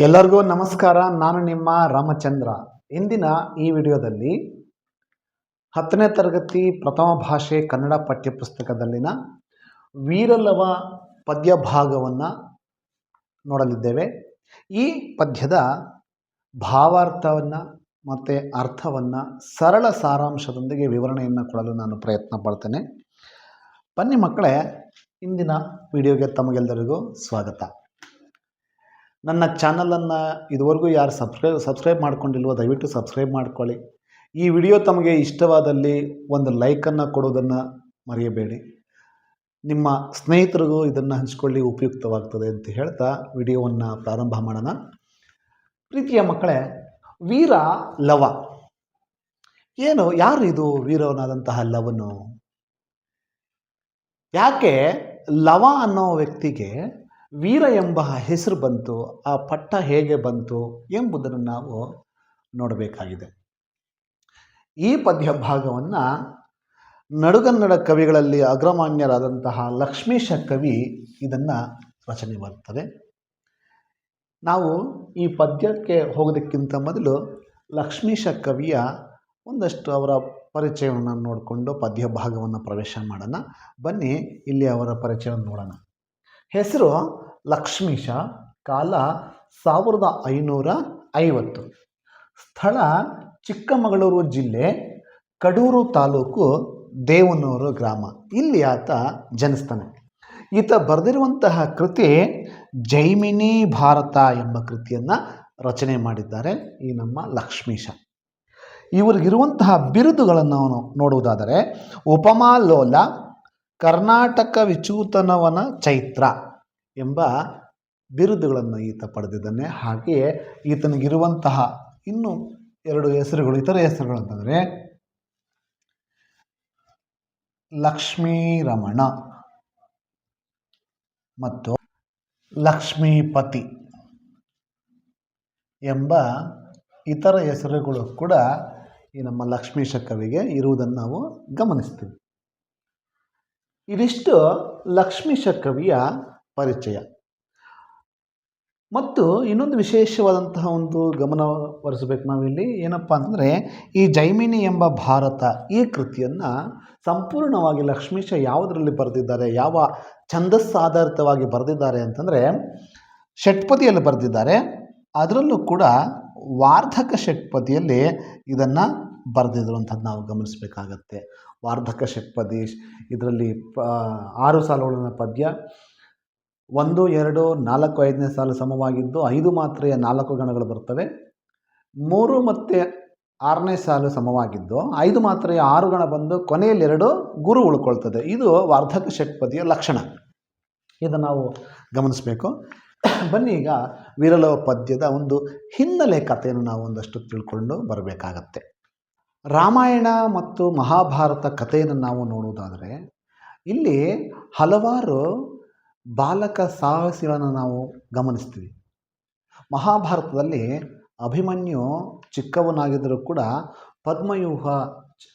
ಎಲ್ಲರಿಗೂ ನಮಸ್ಕಾರ. ನಾನು ನಿಮ್ಮ ರಾಮಚಂದ್ರ. ಇಂದಿನ ಈ ವಿಡಿಯೋದಲ್ಲಿ ಹತ್ತನೇ ತರಗತಿ ಪ್ರಥಮ ಭಾಷೆ ಕನ್ನಡ ಪಠ್ಯಪುಸ್ತಕದಲ್ಲಿನ ವೀರಲವ ಪದ್ಯ ಭಾಗವನ್ನು ನೋಡಲಿದ್ದೇವೆ. ಈ ಪದ್ಯದ ಭಾವಾರ್ಥವನ್ನು ಮತ್ತು ಅರ್ಥವನ್ನು ಸರಳ ಸಾರಾಂಶದೊಂದಿಗೆ ವಿವರಣೆಯನ್ನು ಕೊಡಲು ನಾನು ಪ್ರಯತ್ನ ಪಡ್ತೇನೆ. ಬನ್ನಿ ಮಕ್ಕಳೇ, ಇಂದಿನ ವಿಡಿಯೋಗೆ ತಮಗೆಲ್ಲರಿಗೂ ಸ್ವಾಗತ. ನನ್ನ ಚಾನಲನ್ನು ಇದುವರೆಗೂ ಯಾರು ಸಬ್ಸ್ಕ್ರೈಬ್ ಸಬ್ಸ್ಕ್ರೈಬ್ ಮಾಡ್ಕೊಂಡಿಲ್ವೋ ದಯವಿಟ್ಟು ಸಬ್ಸ್ಕ್ರೈಬ್ ಮಾಡ್ಕೊಳ್ಳಿ. ಈ ವಿಡಿಯೋ ತಮಗೆ ಇಷ್ಟವಾದಲ್ಲಿ ಒಂದು ಲೈಕನ್ನು ಕೊಡೋದನ್ನು ಮರೆಯಬೇಡಿ. ನಿಮ್ಮ ಸ್ನೇಹಿತರಿಗೂ ಇದನ್ನು ಹಂಚ್ಕೊಳ್ಳಿ ಉಪಯುಕ್ತವಾಗ್ತದೆ ಅಂತ ಹೇಳ್ತಾ ವಿಡಿಯೋವನ್ನು ಪ್ರಾರಂಭ ಮಾಡೋಣ. ಪ್ರೀತಿಯ ಮಕ್ಕಳೇ, ವೀರ ಲವ. ಏನು, ಯಾರು ಇದು ವೀರವನಾದಂತಹ ಲವನು? ಯಾಕೆ ಲವ ಅನ್ನೋ ವ್ಯಕ್ತಿಗೆ ವೀರ ಎಂಬ ಹೆಸರು ಬಂತು, ಆ ಪಟ್ಟ ಹೇಗೆ ಬಂತು ಎಂಬುದನ್ನು ನಾವು ನೋಡಬೇಕಾಗಿದೆ. ಈ ಪದ್ಯ ಭಾಗವನ್ನು ನಡುಗನ್ನಡ ಕವಿಗಳಲ್ಲಿ ಅಗ್ರಮಾನ್ಯರಾದಂತಹ ಲಕ್ಷ್ಮೀಶ ಕವಿ ಇದನ್ನು ರಚನೆ ಮಾಡ್ತಾರೆ. ನಾವು ಈ ಪದ್ಯಕ್ಕೆ ಹೋಗೋದಕ್ಕಿಂತ ಮೊದಲು ಲಕ್ಷ್ಮೀಶ ಕವಿಯ ಒಂದಷ್ಟು ಅವರ ಪರಿಚಯವನ್ನು ನೋಡಿಕೊಂಡು ಪದ್ಯ ಭಾಗವನ್ನು ಪ್ರವೇಶ ಮಾಡೋಣ. ಬನ್ನಿ, ಇಲ್ಲಿ ಅವರ ಪರಿಚಯವನ್ನು ನೋಡೋಣ. ಹೆಸರು ಲಕ್ಷ್ಮೀಶ, ಕಾಲ ಸಾವಿರದ ಐನೂರ ಐವತ್ತು. ಸ್ಥಳ ಚಿಕ್ಕಮಗಳೂರು ಜಿಲ್ಲೆ ಕಡೂರು ತಾಲೂಕು ದೇವನೂರು ಗ್ರಾಮ. ಇಲ್ಲಿ ಆತ ಜನಿಸ್ತಾನೆ. ಈತ ಬರೆದಿರುವಂತಹ ಕೃತಿ ಜೈಮಿನಿ ಭಾರತ ಎಂಬ ಕೃತಿಯನ್ನು ರಚನೆ ಮಾಡಿದ್ದಾರೆ ಈ ನಮ್ಮ ಲಕ್ಷ್ಮೀಶ. ಇವರಿಗಿರುವಂತಹ ಬಿರುದುಗಳನ್ನು ನೋಡುವುದಾದರೆ ನೋಡುವುದಾದರೆ ಉಪಮಾಲೋಲ ಕರ್ನಾಟಕ ವಿಚೂತನವನ ಚೈತ್ರ ಎಂಬ ಬಿರುದುಗಳನ್ನು ಈತ ಪಡೆದಿದ್ದಾನೆ. ಹಾಗೆಯೇ ಈತನಿಗಿರುವಂತಹ ಇನ್ನು ಎರಡು ಹೆಸರುಗಳು, ಇತರ ಹೆಸರುಗಳು ಅಂತಂದರೆ ಲಕ್ಷ್ಮೀರಮಣ ಮತ್ತು ಲಕ್ಷ್ಮೀಪತಿ ಎಂಬ ಇತರ ಹೆಸರುಗಳು ಕೂಡ ಈ ನಮ್ಮ ಲಕ್ಷ್ಮೀಶ ಕವಿಗೆ ಇರುವುದನ್ನು ನಾವು ಗಮನಿಸ್ತೀವಿ. ಇದಿಷ್ಟು ಲಕ್ಷ್ಮೀಶ ಕವಿಯ ಪರಿಚಯ. ಮತ್ತು ಇನ್ನೊಂದು ವಿಶೇಷವಾದಂತಹ ಒಂದು ಗಮನ ಹರಿಸಬೇಕು ನಾವಿಲ್ಲಿ, ಏನಪ್ಪ ಅಂತಂದರೆ ಈ ಜೈಮಿನಿ ಎಂಬ ಭಾರತ ಈ ಕೃತಿಯನ್ನು ಸಂಪೂರ್ಣವಾಗಿ ಲಕ್ಷ್ಮೀಶ ಯಾವುದರಲ್ಲಿ ಬರೆದಿದ್ದಾರೆ, ಯಾವ ಛಂದಸ್ಸಾಧಾರಿತವಾಗಿ ಬರೆದಿದ್ದಾರೆ ಅಂತಂದರೆ ಷಟ್ಪದಿಯಲ್ಲಿ ಬರೆದಿದ್ದಾರೆ. ಅದರಲ್ಲೂ ಕೂಡ ವಾರ್ಧಕ ಷಟ್ಪದಿಯಲ್ಲಿ ಇದನ್ನು ಬರೆದಿದ್ರು ಅಂತ ನಾವು ಗಮನಿಸಬೇಕಾಗತ್ತೆ. ವಾರ್ಧಕ ಷಟ್ಪದಿ ಇದರಲ್ಲಿ ಪ, ಆರು ಸಾಲುಗಳನ್ನು ಪದ್ಯ. ಒಂದು, ಎರಡು, ನಾಲ್ಕು, ಐದನೇ ಸಾಲು ಸಮವಾಗಿದ್ದು ಐದು ಮಾತ್ರೆಯ ನಾಲ್ಕು ಗಣಗಳು ಬರ್ತವೆ ಮೂರು ಮತ್ತು ಆರನೇ ಸಾಲು ಸಮವಾಗಿದ್ದು ಐದು ಮಾತ್ರೆಯ ಆರು ಗಣ ಬಂದು ಕೊನೆಯಲ್ಲಿ ಎರಡು ಗುರು ಉಳ್ಕೊಳ್ತದೆ. ಇದು ವಾರ್ಧಕ ಷಟ್ಪದಿಯ ಲಕ್ಷಣ. ಇದು ನಾವು ಗಮನಿಸಬೇಕು. ಬನ್ನಿ ಈಗ ವಿರಲ ಪದ್ಯದ ಒಂದು ಹಿನ್ನೆಲೆ ಕಥೆಯನ್ನು ನಾವು ಒಂದಷ್ಟು ತಿಳ್ಕೊಂಡು ಬರಬೇಕಾಗತ್ತೆ. ರಾಮಾಯಣ ಮತ್ತು ಮಹಾಭಾರತ ಕಥೆಯನ್ನು ನಾವು ನೋಡುವುದಾದರೆ, ಇಲ್ಲಿ ಹಲವಾರು ಬಾಲಕ ಸಾಹಸಿಗಳನ್ನು ನಾವು ಗಮನಿಸ್ತೀವಿ. ಮಹಾಭಾರತದಲ್ಲಿ ಅಭಿಮನ್ಯು ಚಿಕ್ಕವನಾಗಿದ್ದರೂ ಕೂಡ ಪದ್ಮವ್ಯೂಹ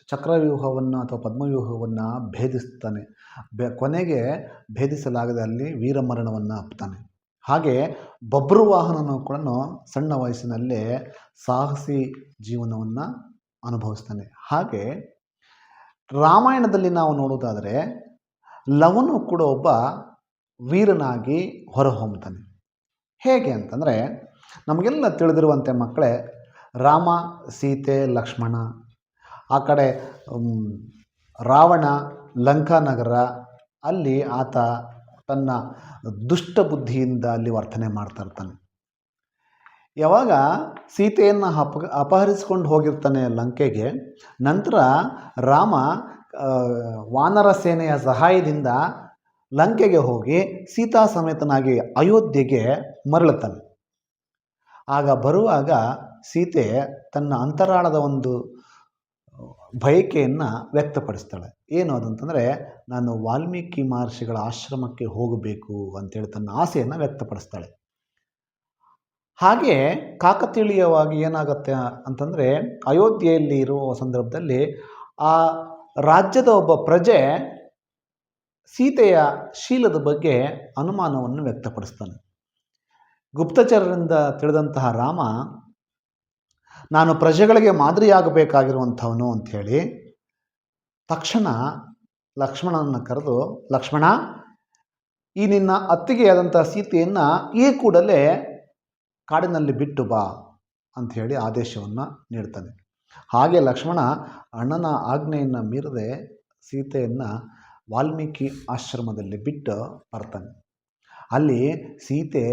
ಚಕ್ರವ್ಯೂಹವನ್ನು ಅಥವಾ ಪದ್ಮವ್ಯೂಹವನ್ನು ಭೇದಿಸ್ತಾನೆ. ಬೆ, ಕೊನೆಗೆ ಭೇದಿಸಲಾಗದೆ ಅಲ್ಲಿ ವೀರಮರಣವನ್ನು ಅಪ್ತಾನೆ ಹಾಗೆ ಬಬ್ರುವಾಹನನು ಕೂಡ ಸಣ್ಣ ವಯಸ್ಸಿನಲ್ಲೇ ಸಾಹಸಿ ಜೀವನವನ್ನು ಅನುಭವಿಸ್ತಾನೆ. ಹಾಗೆ ರಾಮಾಯಣದಲ್ಲಿ ನಾವು ನೋಡೋದಾದರೆ ಲವನು ಕೂಡ ಒಬ್ಬ ವೀರನಾಗಿ ಹೊರಹೊಮ್ಮುತ್ತಾನೆ. ಹೇಗೆ ಅಂತಂದರೆ ನಮಗೆಲ್ಲ ತಿಳಿದಿರುವಂತೆ ಮಕ್ಕಳೇ ರಾಮ, ಸೀತೆ, ಲಕ್ಷ್ಮಣ, ಆ ಕಡೆ ರಾವಣ ಲಂಕಾನಗರ ಅಲ್ಲಿ ಆತ ತನ್ನ ದುಷ್ಟ ಬುದ್ಧಿಯಿಂದ ಅಲ್ಲಿ ವರ್ತನೆ ಮಾಡ್ತಾ ಇರ್ತಾನೆ. ಯಾವಾಗ ಸೀತೆಯನ್ನು ಅಪ, ಅಪಹರಿಸ್ಕೊಂಡು ಹೋಗಿರ್ತಾನೆ ಲಂಕೆಗೆ, ನಂತರ ರಾಮ ವಾನರ ಸೇನೆಯ ಸಹಾಯದಿಂದ ಲಂಕೆಗೆ ಹೋಗಿ ಸೀತಾ ಸಮೇತನಾಗಿ ಅಯೋಧ್ಯೆಗೆ ಮರಳುತ್ತಾನೆ. ಆಗ ಬರುವಾಗ ಸೀತೆ ತನ್ನ ಅಂತರಾಳದ ಒಂದು ಬಯಕೆಯನ್ನು ವ್ಯಕ್ತಪಡಿಸ್ತಾಳೆ. ಏನು ಅದಂತಂದರೆ ನಾನು ವಾಲ್ಮೀಕಿ ಮಹರ್ಷಿಗಳ ಆಶ್ರಮಕ್ಕೆ ಹೋಗಬೇಕು ಅಂತೇಳಿ ತನ್ನ ಆಸೆಯನ್ನು ವ್ಯಕ್ತಪಡಿಸ್ತಾಳೆ. ಹಾಗೆ ಕಾಕತೀಳೀಯವಾಗಿ ಏನಾಗುತ್ತೆ ಅಂತಂದರೆ ಅಯೋಧ್ಯೆಯಲ್ಲಿ ಇರುವ ಸಂದರ್ಭದಲ್ಲಿ ಆ ರಾಜ್ಯದ ಒಬ್ಬ ಪ್ರಜೆ ಸೀತೆಯ ಶೀಲದ ಬಗ್ಗೆ ಅನುಮಾನವನ್ನು ವ್ಯಕ್ತಪಡಿಸ್ತಾನೆ. ಗುಪ್ತಚರರಿಂದ ತಿಳಿದಂತಹ ರಾಮ, ನಾನು ಪ್ರಜೆಗಳಿಗೆ ಮಾದರಿಯಾಗಬೇಕಾಗಿರುವಂಥವನು ಅಂಥೇಳಿ ತಕ್ಷಣ ಲಕ್ಷ್ಮಣನನ್ನು ಕರೆದು, ಲಕ್ಷ್ಮಣ, ಈ ನಿನ್ನ ಅತ್ತಿಗೆಯಾದಂಥ ಸೀತೆಯನ್ನು ಈ ಕೂಡಲೇ ಕಾಡಿನಲ್ಲಿ ಬಿಟ್ಟು ಬಾ ಅಂತ ಹೇಳಿ ಆದೇಶವನ್ನು ನೀಡ್ತಾನೆ. ಹಾಗೆ ಲಕ್ಷ್ಮಣ ಅಣ್ಣನ ಆಜ್ಞೆಯನ್ನು ಮೀರದೆ ಸೀತೆಯನ್ನು ವಾಲ್ಮೀಕಿ ಆಶ್ರಮದಲ್ಲಿ ಬಿಟ್ಟು ಬರ್ತಾನೆ. ಅಲ್ಲಿ ಸೀತೆ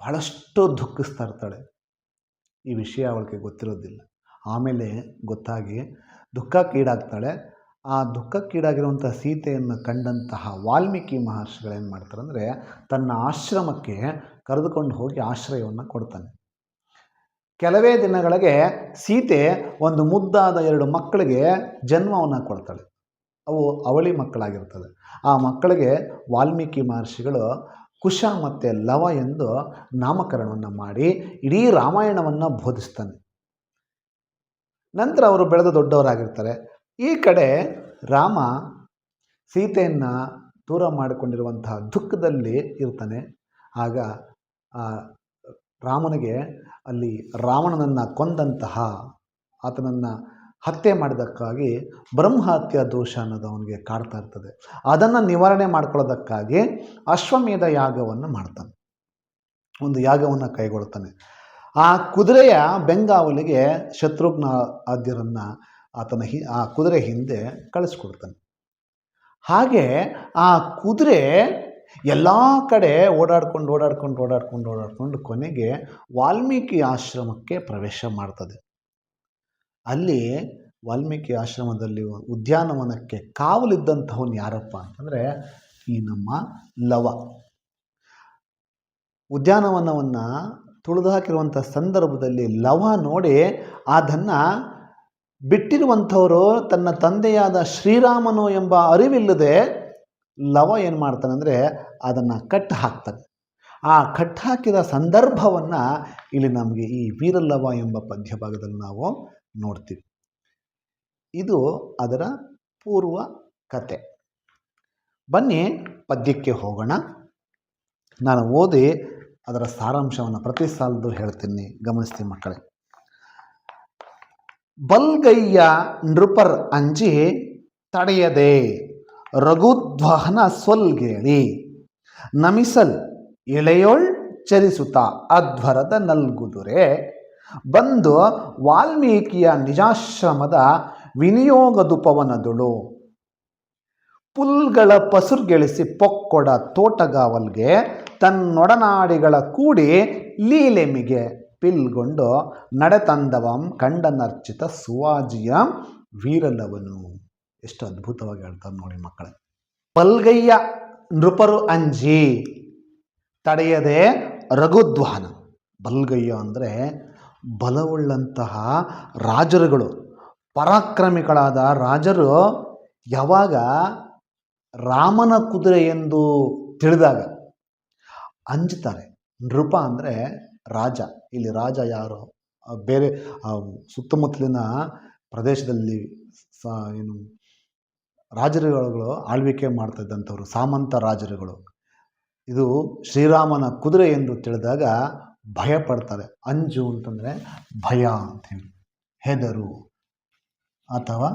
ಬಹಳಷ್ಟು ದುಃಖಿಸ್ತಾ ಇರ್ತಾಳೆ. ಈ ವಿಷಯ ಅವಳಿಗೆ ಗೊತ್ತಿರೋದಿಲ್ಲ. ಆಮೇಲೆ ಗೊತ್ತಾಗಿ ದುಃಖಕ್ಕೀಡಾಗ್ತಾಳೆ ಆ ದುಃಖಕ್ಕೀಡಾಗಿರುವಂಥ ಸೀತೆಯನ್ನು ಕಂಡಂತಹ ವಾಲ್ಮೀಕಿ ಮಹರ್ಷಿಗಳೇನು ಮಾಡ್ತಾರೆ ಅಂದರೆ ತನ್ನ ಆಶ್ರಮಕ್ಕೆ ಕರೆದುಕೊಂಡು ಹೋಗಿ ಆಶ್ರಯವನ್ನು ಕೊಡ್ತಾನೆ. ಕೆಲವೇ ದಿನಗಳಿಗೆ ಸೀತೆ ಒಂದು ಮುದ್ದಾದ ಎರಡು ಮಕ್ಕಳಿಗೆ ಜನ್ಮವನ್ನು ಕೊಡ್ತಾಳೆ. ಅವು ಅವಳಿ ಮಕ್ಕಳಾಗಿರ್ತದೆ. ಆ ಮಕ್ಕಳಿಗೆ ವಾಲ್ಮೀಕಿ ಮಹರ್ಷಿಗಳು ಕುಶ ಮತ್ತು ಲವ ಎಂದು ನಾಮಕರಣವನ್ನು ಮಾಡಿ ಇಡೀ ರಾಮಾಯಣವನ್ನು ಬೋಧಿಸ್ತಾನೆ. ನಂತರ ಅವರು ಬೆಳೆದು ದೊಡ್ಡವರಾಗಿರ್ತಾರೆ. ಈ ಕಡೆ ರಾಮ ಸೀತೆಯನ್ನು ದೂರ ಮಾಡಿಕೊಂಡಿರುವಂತಹ ದುಃಖದಲ್ಲಿ ಇರ್ತಾನೆ. ಆಗ ರಾಮನಿಗೆ ಅಲ್ಲಿ ರಾವಣನನ್ನು ಕೊಂದಂತಹ ಆತನನ್ನು ಹತ್ಯೆ ಮಾಡಿದ್ದಕ್ಕಾಗಿ ಬ್ರಹ್ಮಹತ್ಯ ದೋಷ ಅನ್ನೋದು ಅವನಿಗೆ ಕಾಡ್ತಾ ಇರ್ತದೆ. ಅದನ್ನು ನಿವಾರಣೆ ಮಾಡ್ಕೊಳ್ಳೋದಕ್ಕಾಗಿ ಅಶ್ವಮೇಧ ಯಾಗವನ್ನು ಮಾಡ್ತಾನೆ. ಒಂದು ಯಾಗವನ್ನು ಕೈಗೊಳ್ತಾನೆ. ಆ ಕುದುರೆಯ ಬೆಂಗಾವಲಿಗೆ ಶತ್ರುಘ್ನ ಆದ್ಯರನ್ನು ಆತನ ಹಿ, ಆ ಕುದುರೆ ಹಿಂದೆ ಕಳಿಸ್ಕೊಡ್ತಾನೆ. ಹಾಗೆ ಆ ಕುದುರೆ ಎಲ್ಲ ಕಡೆ ಓಡಾಡ್ಕೊಂಡು ಓಡಾಡ್ಕೊಂಡು ಓಡಾಡ್ಕೊಂಡು ಓಡಾಡ್ಕೊಂಡು ಕೊನೆಗೆ ವಾಲ್ಮೀಕಿ ಆಶ್ರಮಕ್ಕೆ ಪ್ರವೇಶ ಮಾಡ್ತದೆ. ಅಲ್ಲಿ ವಾಲ್ಮೀಕಿ ಆಶ್ರಮದಲ್ಲಿ ಉದ್ಯಾನವನಕ್ಕೆ ಕಾವಲಿದ್ದಂಥವನು ಯಾರಪ್ಪ ಅಂತಂದರೆ ಈ ನಮ್ಮ ಲವ. ಉದ್ಯಾನವನವನ್ನು ತುಳಿದು ಹಾಕಿರುವಂಥ ಸಂದರ್ಭದಲ್ಲಿ ಲವ ನೋಡಿ ಅದನ್ನು ಬಿಟ್ಟಿರುವಂಥವರು ತನ್ನ ತಂದೆಯಾದ ಶ್ರೀರಾಮನು ಎಂಬ ಅರಿವಿಲ್ಲದೆ ಲವ ಏನು ಮಾಡ್ತಾನೆ ಅಂದರೆ ಅದನ್ನು ಕಟ್ಟು ಹಾಕ್ತಾನೆ. ಆ ಕಟ್ ಹಾಕಿದ ಸಂದರ್ಭವನ್ನು ಇಲ್ಲಿ ನಮಗೆ ಈ ವೀರಲ್ಲವ ಎಂಬ ಪದ್ಯ ಭಾಗದಲ್ಲಿ ನಾವು ನೋಡ್ತೀವಿ. ಇದು ಅದರ ಪೂರ್ವ ಕತೆ. ಬನ್ನಿ ಪದ್ಯಕ್ಕೆ ಹೋಗೋಣ. ನಾನು ಓದಿ ಅದರ ಸಾರಾಂಶವನ್ನು ಪ್ರತಿ ಸಾಲದು ಹೇಳ್ತೀನಿ. ಗಮನಿಸ್ತೀನಿ ಮಕ್ಕಳೇ. ಬಲ್ಗಯ್ಯ ನೃಪರ್ ಅಂಜಿ ತಡೆಯದೆ. ರಘುಧ್ವಹನ ಸ್ವಲ್ಗೇಳಿ ನಮಿಸಲ್ ಇಳೆಯೊಳ್ ಚರಿಸುತ್ತ ಅಧ್ವರದ ನಲ್ಗುದುರೆ. ಬಂದು ವಾಲ್ಮೀಕಿಯ ನಿಜಾಶ್ರಮದ ವಿನಿಯೋಗದುಪವನದುಳು. ಪುಲ್ಗಳ ಪಸುರ್ಗೆಳಿಸಿ ಪೊಕ್ಕೊಡ ತೋಟಗಾವಲ್ಗೆ ತನ್ನೊಡನಾಡಿಗಳ ಕೂಡಿ ಲೀಲೆಮಿಗೆ ಪಿಲ್ಗೊಂಡು ನಡೆತಂದವಂ ಕಂಡನರ್ಚಿತ ಸುವಾಜಿಯ ವೀರಲವನು. ಎಷ್ಟು ಅದ್ಭುತವಾಗಿ ಹೇಳ್ತಾರೆ ನೋಡಿ ಮಕ್ಕಳೇ. ಪಲ್ಗಯ್ಯ ನೃಪರು ಅಂಜಿ, ತಡೆಯದೆ ರಘುದ್ವಾನ ಬಲ್ಗಯ್ಯ ಅಂದರೆ ಬಲವುಳ್ಳಂತಹ ರಾಜರುಗಳು, ಪರಾಕ್ರಮಿಗಳಾದ ರಾಜರು ಯಾವಾಗ ರಾಮನ ಕುದುರೆ ಎಂದು ತಿಳಿದಾಗ ಅಂಜುತ್ತಾರೆ. ನೃಪ ಅಂದರೆ ರಾಜ. ಇಲ್ಲಿ ರಾಜ ಯಾರು? ಬೇರೆ ಸುತ್ತಮುತ್ತಲಿನ ಪ್ರದೇಶದಲ್ಲಿ ಸ, ಏನು ರಾಜರುಗಳು ಆಳ್ವಿಕೆ ಮಾಡ್ತಿದ್ದಂಥವ್ರು, ಸಾಮಂತ ರಾಜರುಗಳು. ಇದು ಶ್ರೀರಾಮನ ಕುದುರೆ ಎಂದು ತಿಳಿದಾಗ ಭಯ ಪಡ್ತಾರೆ ಅಂಜು ಅಂತಂದರೆ ಭಯ ಅಂಥೇಳಿ ಹೆದರು ಅಥವಾ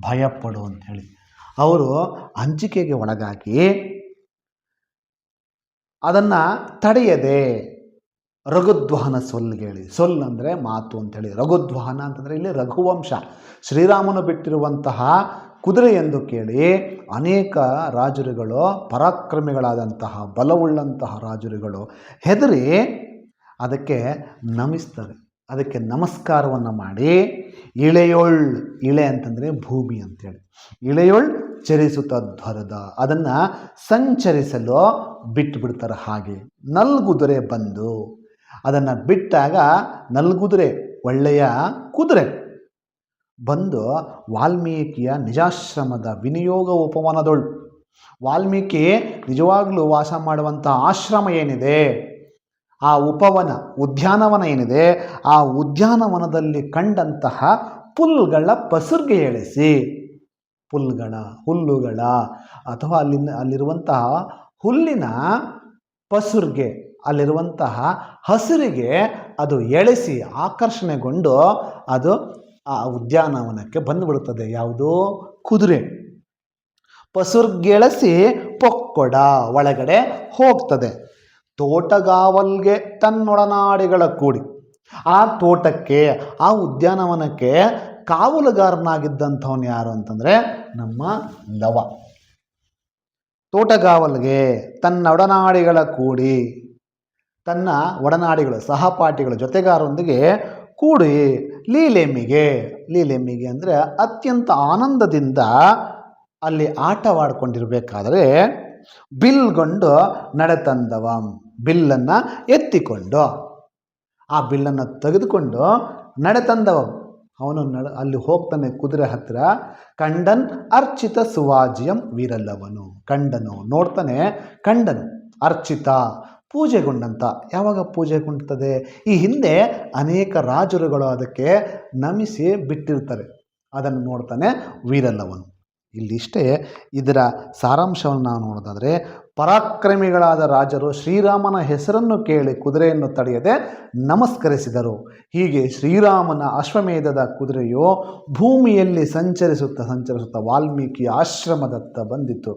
ಭಯಪಡು ಅಂಥೇಳಿ ಅವರು ಹಂಚಿಕೆಗೆ ಒಳಗಾಗಿ ಅದನ್ನು ತಡೆಯದೆ ರಘುಧ್ವಾನ ಸೊಲ್ಗೇಳಿ ಸೊಲ್ ಅಂದರೆ ಮಾತು ಅಂಥೇಳಿ ರಘುದ್ವಹನ ಅಂತಂದರೆ ಇಲ್ಲಿ ರಘುವಂಶ. ಶ್ರೀರಾಮನು ಬಿಟ್ಟಿರುವಂತಹ ಕುದುರೆ ಎಂದು ಕೇಳಿ ಅನೇಕ ರಾಜರುಗಳು, ಪರಾಕ್ರಮಿಗಳಾದಂತಹ ಬಲವುಳ್ಳಂತಹ ರಾಜರುಗಳು ಹೆದರಿ ಅದಕ್ಕೆ ನಮಿಸ್ತಾರೆ ಅದಕ್ಕೆ ನಮಸ್ಕಾರವನ್ನು ಮಾಡಿ ಇಳೆಯೊಳ್, ಇಳೆ ಅಂತಂದರೆ ಭೂಮಿ ಅಂತೇಳಿ. ಇಳೆಯೊಳ್ ಚರಿಸುತ್ತ ಧ್ವರದ, ಅದನ್ನು ಸಂಚರಿಸಲು ಬಿಟ್ಟುಬಿಡ್ತಾರೆ ಹಾಗೆ. ನಲ್ಗುದುರೆ ಬಂದು ಅದನ್ನು ಬಿಟ್ಟಾಗ ನಲ್ಗುದುರೆ ಒಳ್ಳೆಯ ಕುದುರೆ. ಬಂದು ವಾಲ್ಮೀಕಿಯ ನಿಜಾಶ್ರಮದ ವಿನಿಯೋಗ ಉಪವನದೊಳು ವಾಲ್ಮೀಕಿ ನಿಜವಾಗ್ಲೂ ವಾಸ ಮಾಡುವಂಥ ಆಶ್ರಮ ಏನಿದೆ? ಆ ಉಪವನ, ಉದ್ಯಾನವನ ಏನಿದೆ? ಆ ಉದ್ಯಾನವನದಲ್ಲಿ ಕಂಡಂತಹ ಪುಲ್ಗಳ ಪಸುರ್ಗೆ ಎಳೆಸಿ. ಪುಲ್ಗಳ, ಹುಲ್ಲುಗಳ ಅಥವಾ ಅಲ್ಲಿನ, ಅಲ್ಲಿರುವಂತಹ ಹುಲ್ಲಿನ ಪಸುರ್ಗೆ, ಅಲ್ಲಿರುವಂತಹ ಹಸಿರಿಗೆ ಅದು ಎಳೆಸಿ, ಆಕರ್ಷಣೆಗೊಂಡು ಅದು ಆ ಉದ್ಯಾನವನಕ್ಕೆ ಬಂದುಬಿಡುತ್ತದೆ ಯಾವುದೋ ಕುದುರೆ. ಪಸುರ್ಗೆಳಸಿ ಪೊಕ್ಕೊಡ ಒಳಗಡೆ ಹೋಗ್ತದೆ. ತೋಟಗಾವಲ್ಗೆ ತನ್ನೊಡನಾಡಿಗಳ ಕೂಡಿ. ಆ ತೋಟಕ್ಕೆ, ಆ ಉದ್ಯಾನವನಕ್ಕೆ ಕಾವಲುಗಾರನಾಗಿದ್ದಂಥವನು ಯಾರು ಅಂತಂದರೆ ನಮ್ಮ ಲವ. ತೋಟಗಾವಲ್ಗೆ ತನ್ನ ಒಡನಾಡಿಗಳ ಕೂಡಿ, ತನ್ನ ಒಡನಾಡಿಗಳು ಸಹಪಾಠಿಗಳ ಜೊತೆಗಾರರೊಂದಿಗೆ ಕೂಡಿ ಲೀಲೆಮ್ಮಿಗೆ ಲೀಲೆಮ್ಮಿಗೆ ಅಂದರೆ ಅತ್ಯಂತ ಆನಂದದಿಂದ ಅಲ್ಲಿ ಆಟವಾಡ್ಕೊಂಡಿರಬೇಕಾದ್ರೆ ಬಿಲ್ಗೊಂಡು ನಡೆತಂದವ, ಬಿಲ್ಲನ್ನು ಎತ್ತಿಕೊಂಡು. ಆ ಬಿಲ್ಲನ್ನು ತೆಗೆದುಕೊಂಡು ನಡೆತಂದವ. ಅವನು ನಡ, ಅಲ್ಲಿ ಹೋಗ್ತಾನೆ ಕುದುರೆ ಹತ್ತಿರ ಕಂಡನ್ ಅರ್ಚಿತ ಸುವಾಜಿಯಂ ವೀರಲ್ಲವನು ಕಂಡನು ನೋಡ್ತಾನೆ, ಕಂಡನು ಅರ್ಚಿತ ಪೂಜೆಗೊಂಡಂತ. ಯಾವಾಗ ಪೂಜೆಗೊಂಡ್ತದೆ ಈ ಹಿಂದೆ ಅನೇಕ ರಾಜರುಗಳು ಅದಕ್ಕೆ ನಮಿಸಿ ಬಿಟ್ಟಿರ್ತಾರೆ. ಅದನ್ನು ನೋಡ್ತಾನೆ ವೀರಲ್ಲವನು. ಇಲ್ಲಿಷ್ಟೇ ಇದರ ಸಾರಾಂಶವನ್ನು ನಾವು ನೋಡೋದಾದರೆ, ಪರಾಕ್ರಮಿಗಳಾದ ರಾಜರು ಶ್ರೀರಾಮನ ಹೆಸರನ್ನು ಕೇಳಿ ಕುದುರೆಯನ್ನು ತಡೆಯದೆ ನಮಸ್ಕರಿಸಿದರು. ಹೀಗೆ ಶ್ರೀರಾಮನ ಅಶ್ವಮೇಧದ ಕುದುರೆಯು ಭೂಮಿಯಲ್ಲಿ ಸಂಚರಿಸುತ್ತಾ ಸಂಚರಿಸುತ್ತಾ ವಾಲ್ಮೀಕಿ ಆಶ್ರಮದತ್ತ ಬಂದಿತು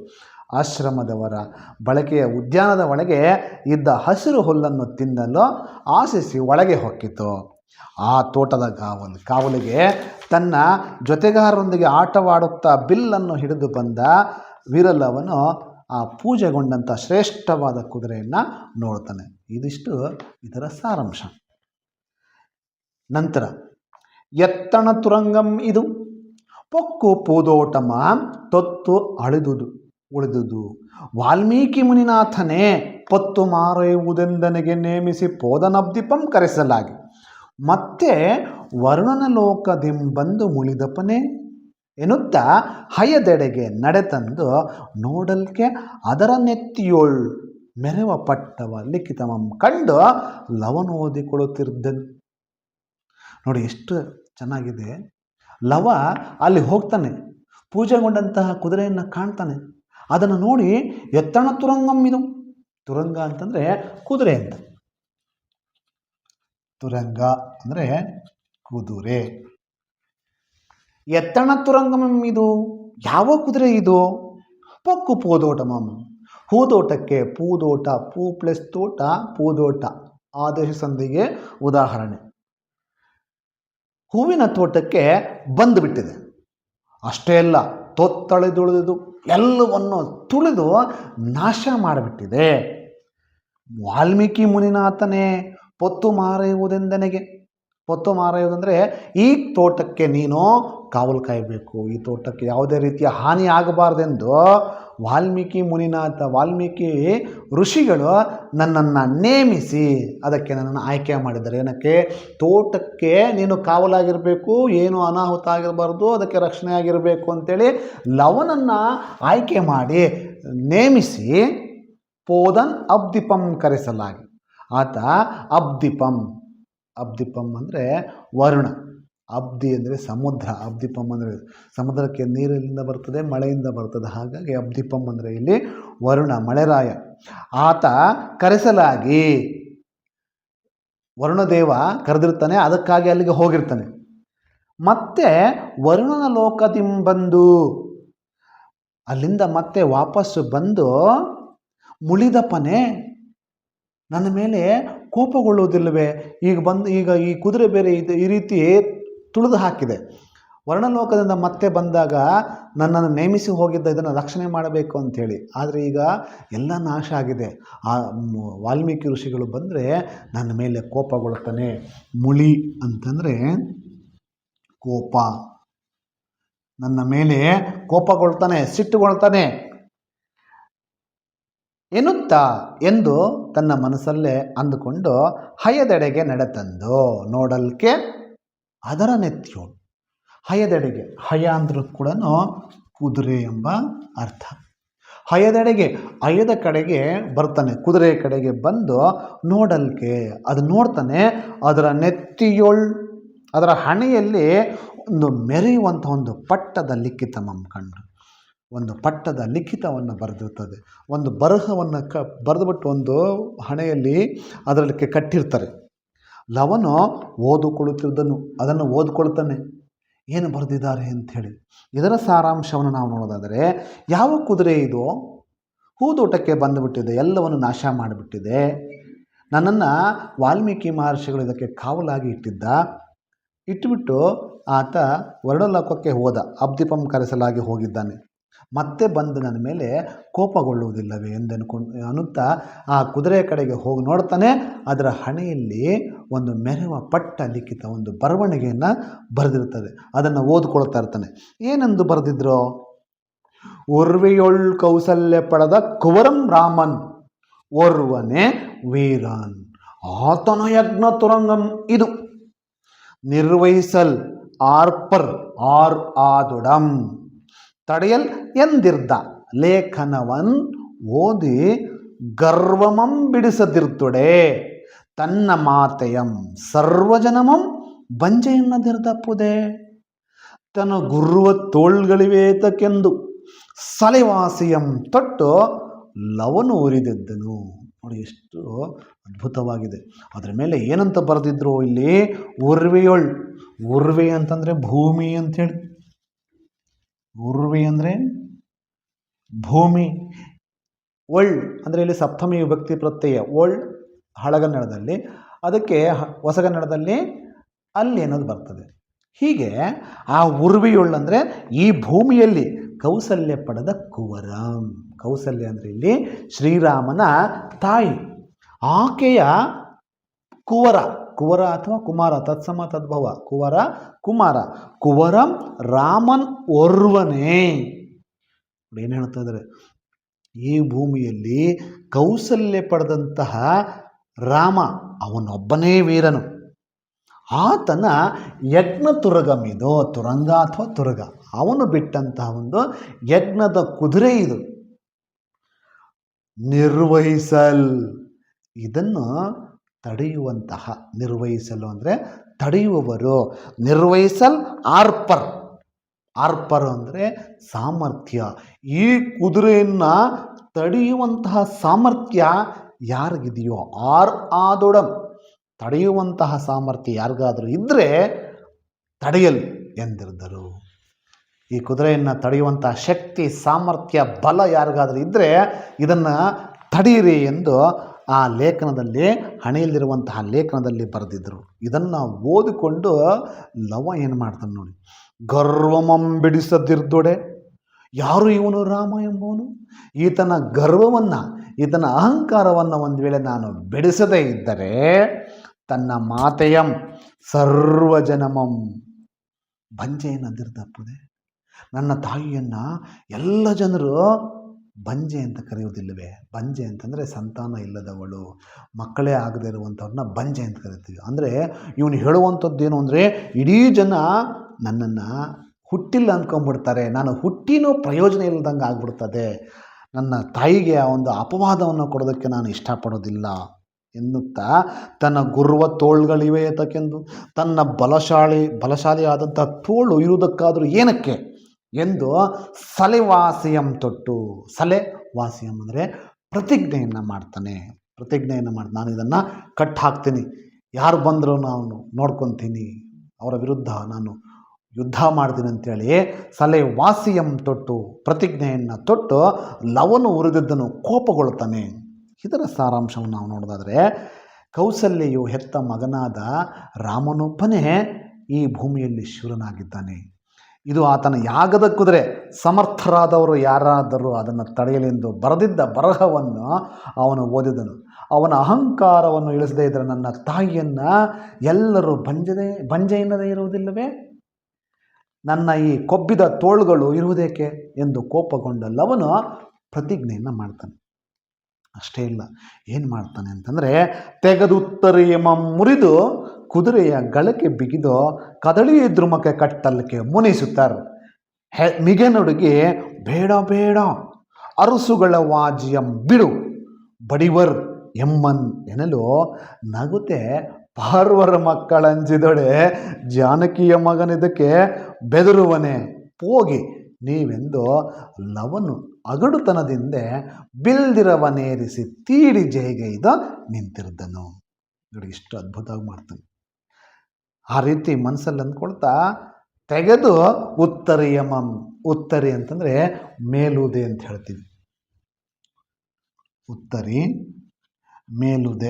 ಆಶ್ರಮದವರ ಬಳಕೆಯ ಉದ್ಯಾನದ ಒಳಗೆ ಇದ್ದ ಹಸಿರು ಹುಲ್ಲನ್ನು ತಿನ್ನಲು ಆಶಿಸಿ ಒಳಗೆ ಹೊಕ್ಕಿತು. ಆ ತೋಟದ ಕಾವಲು ಕಾವಲಿಗೆ ತನ್ನ ಜೊತೆಗಾರರೊಂದಿಗೆ ಆಟವಾಡುತ್ತಾ ಬಿಲ್ಲನ್ನು ಹಿಡಿದು ಬಂದ ವಿರಲವನು ಆ ಪೂಜೆಗೊಂಡಂಥ ಶ್ರೇಷ್ಠವಾದ ಕುದುರೆಯನ್ನು ನೋಡ್ತಾನೆ. ಇದಿಷ್ಟು ಇದರ ಸಾರಾಂಶ. ನಂತರ, ಎತ್ತಣ ತುರಂಗಂ ಇದು. ಪೊಕ್ಕು ಪೂದೋಟಮ ತೊತ್ತು ಅಳಿದುದು. ಉಳಿದುದು ವಾಲ್ಮೀಕಿ ಮುನಿನಾಥನೇ ಪತ್ತು ಮಾರೆಯುವುದೆಂದನಿಗೆ ನೇಮಿಸಿ ಪೋದನಬ್ದಿಪಂ ಕರೆಸಲಾಗಿ ಮತ್ತೆ ವರುಣನ ಲೋಕದಿಂಬಂದು ಮುಳಿದಪ್ಪನೇ ಎನ್ನುತ್ತಾ ಹಯದೆಡೆಗೆ ನಡೆತಂದು ನೋಡಲ್ಕೆ ಅದರ ನೆತ್ತಿಯೋಳ್ ಮೆರವ ಪಟ್ಟವ ಲಿಖಿತಮಂ ಕಂಡು ಲವನೋದಿಕೊಳ್ಳುತ್ತಿದ್ದನು ನೋಡಿ ಎಷ್ಟು ಚೆನ್ನಾಗಿದೆ. ಲವ ಅಲ್ಲಿ ಹೋಗ್ತಾನೆ. ಪೂಜೆಗೊಂಡಂತಹ ಕುದುರೆಯನ್ನು ಕಾಣ್ತಾನೆ. ಅದನ್ನು ನೋಡಿ ಎತ್ತಣ ತುರಂಗಂ ಇದು. ತುರಂಗ ಅಂತಂದರೆ ಕುದುರೆ ಅಂತ. ತುರಂಗ ಅಂದರೆ ಕುದುರೆ. ಎತ್ತಣ ತುರಂಗಮಂ ಇದು. ಯಾವ ಕುದುರೆ ಇದು? ಪೊಕ್ಕು ಪೂದೋಟಮಂ. ಹೂದೋಟಕ್ಕೆ ಪೂದೋಟ, ಪೂ ಪ್ಲಸ್ ತೋಟ, ಪೂದೋಟ. ಆದೇಶ ಸಂಧಿಗೆ ಉದಾಹರಣೆ. ಹೂವಿನ ತೋಟಕ್ಕೆ ಬಂದುಬಿಟ್ಟಿದೆ. ಅಷ್ಟೇ ಅಲ್ಲ ತೊತ್ತಳೆದುಳಿದು ಎಲ್ಲವನ್ನು ತುಳಿದು ನಾಶ ಮಾಡಿಬಿಟ್ಟಿದೆ. ವಾಲ್ಮೀಕಿ ಮುನಿನಾಥನೇ, ಪೊತ್ತು ಮಾರೆಯುವುದೆಂದನೆಗೆ? ಪೊತ್ತು ಮಾರೆಯುವುದಂದರೆ, ಈ ತೋಟಕ್ಕೆ ನೀನು ಕಾವಲು ಕಾಯಬೇಕು. ಈ ತೋಟಕ್ಕೆ ಯಾವುದೇ ರೀತಿಯ ಹಾನಿ ಆಗಬಾರ್ದೆಂದು ವಾಲ್ಮೀಕಿ ಮುನಿನಾಥ, ವಾಲ್ಮೀಕಿ ಋಷಿಗಳು ನನ್ನನ್ನು ನೇಮಿಸಿ ಅದಕ್ಕೆ ನನ್ನನ್ನು ಆಯ್ಕೆ ಮಾಡಿದ್ದಾರೆ. ಏನಕ್ಕೆ? ತೋಟಕ್ಕೆ ನೀನು ಕಾವಲಾಗಿರಬೇಕು, ಏನು ಅನಾಹುತ ಆಗಿರಬಾರ್ದು, ಅದಕ್ಕೆ ರಕ್ಷಣೆ ಆಗಿರಬೇಕು ಅಂತೇಳಿ ಲವನನ್ನು ಆಯ್ಕೆ ಮಾಡಿ ನೇಮಿಸಿ ಪೋದನ್ ಅಬ್ದಿಪಂ ಕರೆಸಲಾಗಿ. ಆತ ಅಬ್ದಿಪಂ ಅಬ್ದಿಪಂ ಅಂದರೆ ವರುಣ. ಅಬ್ದಿ ಅಂದರೆ ಸಮುದ್ರ ಅಬ್ದಿಪಂ ಅಂದರೆ ಸಮುದ್ರಕ್ಕೆ ನೀರಿನಿಂದ ಬರ್ತದೆ, ಮಳೆಯಿಂದ ಬರ್ತದೆ. ಹಾಗಾಗಿ ಅಬ್ದಿಪಂ ಅಂದರೆ ಇಲ್ಲಿ ವರುಣ, ಮಳೆರಾಯ. ಆತ ಕರೆಸಲಾಗಿ. ವರುಣದೇವ ಕರೆದಿರ್ತಾನೆ, ಅದಕ್ಕಾಗಿ ಅಲ್ಲಿಗೆ ಹೋಗಿರ್ತಾನೆ. ಮತ್ತೆ ವರುಣನ ಲೋಕದಿಂಬಂದು ಅಲ್ಲಿಂದ ಮತ್ತೆ ವಾಪಸ್ಸು ಬಂದು ಮುಳಿದಪ್ಪನೇ ನನ್ನ ಮೇಲೆ ಕೋಪಗೊಳ್ಳುವುದಿಲ್ಲವೇ? ಈಗ ಬಂದು, ಈಗ ಈ ಕುದುರೆ ಬೇರೆ ಇದು, ಈ ರೀತಿ ತುಳಿದು ಹಾಕಿದೆ. ವರ್ಣಲೋಕದಿಂದ ಮತ್ತೆ ಬಂದಾಗ ನನ್ನನ್ನು ನೇಮಿಸಿ ಹೋಗಿದ್ದ ಇದನ್ನು ರಕ್ಷಣೆ ಮಾಡಬೇಕು ಅಂಥೇಳಿ ಆದರೆ ಈಗ ಎಲ್ಲ ನಾಶ ಆಗಿದೆ. ಆ ವಾಲ್ಮೀಕಿ ಋಷಿಗಳು ಬಂದರೆ ನನ್ನ ಮೇಲೆ ಕೋಪಗೊಳ್ತಾನೆ ಮುಳಿ ಅಂತಂದರೆ ಕೋಪ. ನನ್ನ ಮೇಲೆ ಕೋಪಗೊಳ್ತಾನೆ ಸಿಟ್ಟುಗೊಳ್ತಾನೆ ಎನ್ನುತ್ತಾ ಎಂದು ತನ್ನ ಮನಸ್ಸಲ್ಲೇ ಅಂದುಕೊಂಡು ಹಯದೆಡೆಗೆ ನಡೆತಂದು ನೋಡಲ್ಕೆ ಅದರ ನೆತ್ತಿಯೋಳು ಹಯದೆಡೆಗೆ ಹಯ ಅಂದ್ರೂ ಕೂಡ ಕುದುರೆ ಎಂಬ ಅರ್ಥ. ಹಯದೆಡೆಗೆ ಹಯದ ಕಡೆಗೆ ಬರ್ತಾನೆ ಕುದುರೆ ಕಡೆಗೆ ಬಂದು ನೋಡಲ್ಕೆ. ಅದು ನೋಡ್ತಾನೆ, ಅದರ ನೆತ್ತಿಯೋಳ್, ಅದರ ಹಣೆಯಲ್ಲಿ ಒಂದು ಮೆರೆಯುವಂಥ ಒಂದು ಪಟ್ಟದ ಲಿಖಿತ ಕಂಡು ಒಂದು ಪಟ್ಟದ ಲಿಖಿತವನ್ನು ಬರೆದಿರ್ತದೆ. ಒಂದು ಬರಹವನ್ನು ಕ, ಬರೆದುಬಿಟ್ಟು ಒಂದು ಹಣೆಯಲ್ಲಿ ಅದರಲ್ಲಿ ಕಟ್ಟಿರ್ತಾರೆ. ಲವನು ಓದಿಕೊಳ್ಳುತ್ತಿದ್ದನು ಅದನ್ನು ಓದ್ಕೊಳ್ತಾನೆ. ಏನು ಬರೆದಿದ್ದಾರೆ ಅಂಥೇಳಿ. ಇದರ ಸಾರಾಂಶವನ್ನು ನಾವು ನೋಡೋದಾದರೆ, ಯಾವ ಕುದುರೆ ಇದು? ಹೂದೋಟಕ್ಕೆ ಬಂದುಬಿಟ್ಟಿದೆ, ಎಲ್ಲವನ್ನು ನಾಶ ಮಾಡಿಬಿಟ್ಟಿದೆ. ನನ್ನನ್ನು ವಾಲ್ಮೀಕಿ ಮಹರ್ಷಿಗಳು ಇದಕ್ಕೆ ಕಾವಲಾಗಿ ಇಟ್ಟಿದ್ದ. ಇಟ್ಟುಬಿಟ್ಟು ಆತ ವರ್ಣಲೋಕಕ್ಕೆ ಹೋದ, ಅಬ್ದಿಪಂ ಕರೆಸಲಾಗಿ ಹೋಗಿದ್ದಾನೆ. ಮತ್ತೆ ಬಂದು ನನ್ನ ಮೇಲೆ ಕೋಪಗೊಳ್ಳುವುದಿಲ್ಲವೇ ಎಂದನ್ಕೊಂಡು, ಅನ್ನುತ್ತಾ ಆ ಕುದುರೆಯ ಕಡೆಗೆ ಹೋಗಿ ನೋಡ್ತಾನೆ. ಅದರ ಹಣೆಯಲ್ಲಿ ಒಂದು ಮೆರವ ಪಟ್ಟ ಲಿಖಿತ ಒಂದು ಬರವಣಿಗೆಯನ್ನು ಬರೆದಿರ್ತದೆ ಅದನ್ನು ಓದ್ಕೊಳ್ತಾ ಇರ್ತಾನೆ. ಏನೆಂದು ಬರೆದಿದ್ರು? ಉರ್ವಿಯೊಳ್ ಕೌಸಲ್ಯ ಪಡೆದ ಕುವರಂ ರಾಮನ್ ಓರ್ವನೇ ವೀರನ್, ಆತನ ಯಜ್ಞ ತುರಂಗಂ ಇದು. ನಿರ್ವಹಿಸಲ್ ಆರ್ಪರ್ ಆರ್ ಆದುಡಂ. ತಡೆಯಲ್ ಎಂದಿರ್ದ? ಲೇಖನವನ್ ಓದಿ ಗರ್ವಮಂ ಬಿಡಿಸದಿರ್ತೊಡೆ. ತನ್ನ ಮಾತೆಯಂ ಸರ್ವಜನಮಂ ಬಂಜೆಯನ್ನದಿರ್ದಪ್ಪುದೆ. ತನ್ನ ಗುರುವ ತೋಳ್ಗಳಿವೇತಕ್ಕೆಂದು ಸಲೆವಾಸಿಯಂ ತೊಟ್ಟು ಲವನು ಉರಿದಿದ್ದನು ನೋಡಿ ಎಷ್ಟು ಅದ್ಭುತವಾಗಿದೆ. ಅದರ ಮೇಲೆ ಏನಂತ ಬರೆದಿದ್ರು ಇಲ್ಲಿ? ಉರ್ವೆಯೊಳ್. ಉರ್ವೆ ಅಂತಂದರೆ ಭೂಮಿ ಅಂಥೇಳಿ ಉರ್ವೆ ಅಂದರೆ ಭೂಮಿ ಒಳ್ ಅಂದರೆ ಇಲ್ಲಿ ಸಪ್ತಮಿ ವಿಭಕ್ತಿ ಪ್ರತ್ಯಯ ಒಳ್ ಹಳಗನ್ನಡದಲ್ಲಿ. ಅದಕ್ಕೆ ಹೊಸಗನ್ನಡದಲ್ಲಿ ಅಲ್ಲಿ ಅನ್ನೋದು ಬರ್ತದೆ. ಹೀಗೆ ಆ ಉರ್ವಿಯೊಳ್ ಅಂದರೆ ಈ ಭೂಮಿಯಲ್ಲಿ ಕೌಸಲ್ಯ ಪಡೆದ ಕುವರ. ಕೌಸಲ್ಯ ಅಂದರೆ ಇಲ್ಲಿ ಶ್ರೀರಾಮನ ತಾಯಿ. ಆಕೆಯ ಕುವರ. ಕುವರ ಅಥವಾ ಕುಮಾರ? ತತ್ಸಮ, ತದ್ಭವ. ಕುವರ, ಕುಮಾರ. ಕುವರಂ ರಾಮನ್ ಓರ್ವನೇ ಏನು ಹೇಳ್ತಾ ಇದ್ದಾರೆ ಈ ಭೂಮಿಯಲ್ಲಿ ಕೌಸಲ್ಯ ಪಡೆದಂತಹ ರಾಮ ಅವನೊಬ್ಬನೇ ವೀರನು. ಆತನ ಯಜ್ಞ ತುರಗಮಿದು ತುರಂಗ ಅಥವಾ ತುರಗ. ಅವನು ಬಿಟ್ಟಂತಹ ಒಂದು ಯಜ್ಞದ ಕುದುರೆ ಇದು. ನಿರ್ವಹಿಸಲ್. ಇದನ್ನು ತಡೆಯುವಂತಹ ನಿರ್ವಹಿಸಲು ಅಂದರೆ ತಡೆಯುವವರು. ನಿರ್ವಹಿಸಲ್ ಆರ್ಪರ್. ಆರ್ಪರ್ ಅಂದರೆ ಸಾಮರ್ಥ್ಯ. ಈ ಕುದುರೆಯನ್ನು ತಡೆಯುವಂತಹ ಸಾಮರ್ಥ್ಯ ಯಾರಿಗಿದೆಯೋ? ಆರ್ ಆದೊಡಂ. ತಡೆಯುವಂತಹ ಸಾಮರ್ಥ್ಯ ಯಾರಿಗಾದರೂ ಇದ್ದರೆ ತಡೆಯಲು ಎಂದಿರಿದರು ಈ ಕುದುರೆಯನ್ನು ತಡೆಯುವಂತಹ ಶಕ್ತಿ, ಸಾಮರ್ಥ್ಯ, ಬಲ ಯಾರಿಗಾದರೂ ಇದ್ದರೆ ಇದನ್ನು ತಡೆಯಿರಿ ಎಂದು ಆ ಲೇಖನದಲ್ಲಿ, ಹಣೆಯಲ್ಲಿರುವಂತಹ ಲೇಖನದಲ್ಲಿ ಬರೆದಿದ್ದರು ಇದನ್ನು ಓದಿಕೊಂಡು ಲವ ಏನು ಮಾಡ್ತಾನೆ ನೋಡಿ ಗರ್ವಮಂ ಬಿಡಿಸದಿರ್ದೊಡೆ ಯಾರು ಇವನು ರಾಮ ಎಂಬವನು? ಈತನ ಗರ್ವವನ್ನು, ಈತನ ಅಹಂಕಾರವನ್ನು ಒಂದು ವೇಳೆ ನಾನು ಬಿಡಿಸದೇ ಇದ್ದರೆ ತನ್ನ ಮಾತೆಯಂ ಸರ್ವಜನಮಂ. ಬಂಜೆಯನ್ನದಿರ್ದಪ್ಪದೆ ನನ್ನ ತಾಯಿಯನ್ನು ಎಲ್ಲ ಜನರು ಬಂಜೆ ಅಂತ ಕರೆಯುವುದಿಲ್ಲವೇ? ಬಂಜೆ ಅಂತಂದರೆ ಸಂತಾನ ಇಲ್ಲದವಳು, ಮಕ್ಕಳೇ ಆಗದೇ ಇರುವಂಥವ್ರನ್ನ ಬಂಜೆ ಅಂತ ಕರಿತೀವಿ. ಅಂದರೆ ಇವನು ಹೇಳುವಂಥದ್ದು ಏನು ಅಂದರೆ, ಇಡೀ ಜನ ನನ್ನನ್ನು ಹುಟ್ಟಿಲ್ಲ ಅಂದ್ಕೊಂಡ್ಬಿಡ್ತಾರೆ. ನಾನು ಹುಟ್ಟಿನೂ ಪ್ರಯೋಜನ ಇಲ್ಲದಂಗೆ ಆಗ್ಬಿಡ್ತದೆ. ನನ್ನ ತಾಯಿಗೆ ಆ ಒಂದು ಅಪವಾದವನ್ನು ಕೊಡೋದಕ್ಕೆ ನಾನು ಇಷ್ಟಪಡೋದಿಲ್ಲ ಎನ್ನುತ್ತಾ ತನ್ನ ಗುರುವ ತೋಳುಗಳಿವೆ ಏತಕ್ಕೆಂದು ತನ್ನ ಬಲಶಾಲಿ ಬಲಶಾಲಿಯಾದಂಥ ತೋಳು ಇರುವುದಕ್ಕಾದರೂ ಏನಕ್ಕೆ? ಎಂದು ಸಲೆವಾಸಿಯಂ ತೊಟ್ಟು. ಸಲೆ ವಾಸಿಯಂ ಅಂದರೆ ಪ್ರತಿಜ್ಞೆಯನ್ನು ಮಾಡ್ತಾನೆ. ಪ್ರತಿಜ್ಞೆಯನ್ನು ಮಾಡಿ, ನಾನು ಇದನ್ನು ಕಟ್ ಹಾಕ್ತೀನಿ. ಯಾರು ಬಂದರೂ ನಾನು ನೋಡ್ಕೊತೀನಿ. ಅವರ ವಿರುದ್ಧ ನಾನು ಯುದ್ಧ ಮಾಡ್ತೀನಿ ಅಂತೇಳಿ ಸಲೆ ವಾಸಿಯಂ ತೊಟ್ಟು, ಪ್ರತಿಜ್ಞೆಯನ್ನು ತೊಟ್ಟು ಲವನು ಉರಿದಿದ್ದನ್ನು ಕೋಪಗೊಳ್ತಾನೆ. ಇದರ ಸಾರಾಂಶವನ್ನು ನಾವು ನೋಡೋದಾದರೆ ಕೌಸಲ್ಯೆಯು ಹೆತ್ತ ಮಗನಾದ ರಾಮನೊಬ್ಬನೇ ಈ ಭೂಮಿಯಲ್ಲಿ ಶೂರನಾಗಿದ್ದಾನೆ. ಇದು ಆತನ ಯಾಗದ ಕುದುರೆ. ಸಮರ್ಥರಾದವರು ಯಾರಾದರೂ ಅದನ್ನು ತಡೆಯಲೆಂದು ಬರೆದಿದ್ದ ಬರಹವನ್ನು ಅವನು ಓದಿದನು. ಅವನ ಅಹಂಕಾರವನ್ನು ಇಳಿಸದೇ ಇದ್ದರೆ ನನ್ನ ತಾಯಿಯನ್ನು ಎಲ್ಲರೂ ಬಂಜದೆ ಬಂಜೆ ಎನ್ನದೇ ಇರುವುದಿಲ್ಲವೇ? ನನ್ನ ಈ ಕೊಬ್ಬಿದ ತೋಳುಗಳು ಇರುವುದೇಕೆ? ಎಂದು ಕೋಪಗೊಂಡ ಲವನು ಪ್ರತಿಜ್ಞೆಯನ್ನು ಮಾಡ್ತಾನೆ. ಅಷ್ಟೇ ಇಲ್ಲ. ಏನು ಮಾಡ್ತಾನೆ ಅಂತಂದರೆ ತೆಗೆದುತ್ತರಿಯಮ ಮುರಿದು ಕುದುರೆಯ ಗಳಕ್ಕೆ ಬಿಗಿದು ಕದಳಿ ದ್ರುಮಕ್ಕೆ ಕಟ್ಟಲಿಕ್ಕೆ ಮುನಿಸುತ್ತಾರೆ. ಹೆ ಮಿಗೆನುಡುಗಿ ಬೇಡ ಬೇಡ, ಅರಸುಗಳ ವಾಜಿಯಂ ಬಿಡು, ಬಡಿವರ್ ಎಮ್ಮನ್ ಎನಲು ನಗುತೆ ಪಾರ್ವರ ಮಕ್ಕಳಂಜಿದೊಡೆ, ಜಾನಕಿಯ ಮಗನಿದಕ್ಕೆ ಬೆದರುವನೆ ಹೋಗಿ ನೀವೆಂದು ಲವನು ಅಗಡುತನದಿಂದ ಬಿಲ್ದಿರವನೇರಿಸಿ ತೀಡಿ ಜೈಗೈದ ನಿಂತಿರ್ದನು. ನೋಡಿ ಇಷ್ಟು ಅದ್ಭುತವಾಗಿ ಮಾಡ್ತಾನೆ. ಆ ರೀತಿ ಮನಸ್ಸಲ್ಲಿ ಅಂದ್ಕೊಳ್ತಾ ತೆಗೆದು ಉತ್ತರಿಯಮಂ ಉತ್ತರಿ ಅಂತಂದರೆ ಮೇಲುದೆ ಅಂತ ಹೇಳ್ತೀವಿ. ಉತ್ತರಿ, ಮೇಲುದೆ.